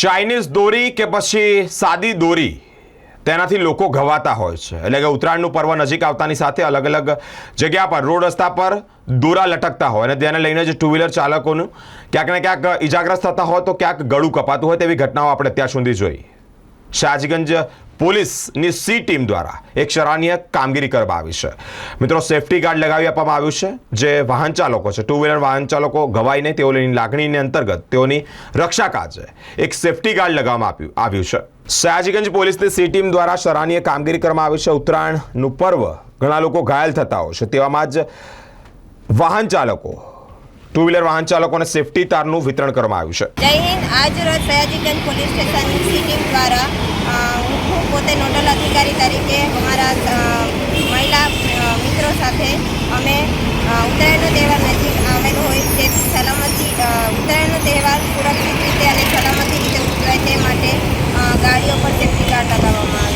Chinese દોરી કે પછી સાદી દોરી? તેનાથી લોકો ઘવાતા હોય છે. એટલે કે ઉત્તરાયણનું પર્વ નજીક આવતાની સાથે અલગ અલગ જગ્યા પર, રોડ રસ્તા પર દોરા લટકતા હોય અને તેને લઈને જ ટુ વ્હીલર ચાલકોનું ક્યાંક ને ક્યાંક ઇજાગ્રસ્ત થતા હોય તો ક્યાંક ગળું કપાતું હોય તેવી ઘટનાઓ આપણે અત્યાર સુધી જોઈ. શાહજીગંજ પોલીસની સી ટીમ દ્વારા એક સરાહનીય કામગીરી કરવામાં આવી છે. મિત્રો, સેફટી ગાર્ડ લગાવી આપવામાં આવ્યું છે. જે વાહન ચાલકો છે ટુ વ્હીલર વાહન ચાલકો ગવાય નહીં તેઓની લાગણીની અંતર્ગત તેઓની રક્ષા કાજે એક સેફટી ગાર્ડ લગાવવામાં આવ્યું આવ્યું છે. સયાજીગંજ પોલીસની સી ટીમ દ્વારા સરાહનીય કામગીરી કરવામાં આવી છે. ઉત્તરાયણનું પર્વ ઘણા લોકો ઘાયલ થતા હોય છે. તેવામાં જ વાહન ચાલકો ટુ વ્હીલર વાહન ચાલકોને સેફટી તારનું વિતરણ કરવામાં આવ્યું છે. જય હિન્દ. આજ રોજ સયાજીગંજ પોલીસ સ્ટેશનની ટીમ દ્વારા હું પોતે નોડલ અધિકારી તરીકે અમારા મહિલા મિત્રો સાથે અમે ઉત્તરાયણનો તહેવાર નજીક આવેલ હોય તેથી સલામતી ઉત્તરાયણનો તહેવાર સુરક્ષિત રીતે અને સલામતી રીતે ઉજવાય તે માટે ગાડીઓ પર સેફટી ગાર્ડ લગાવવામાં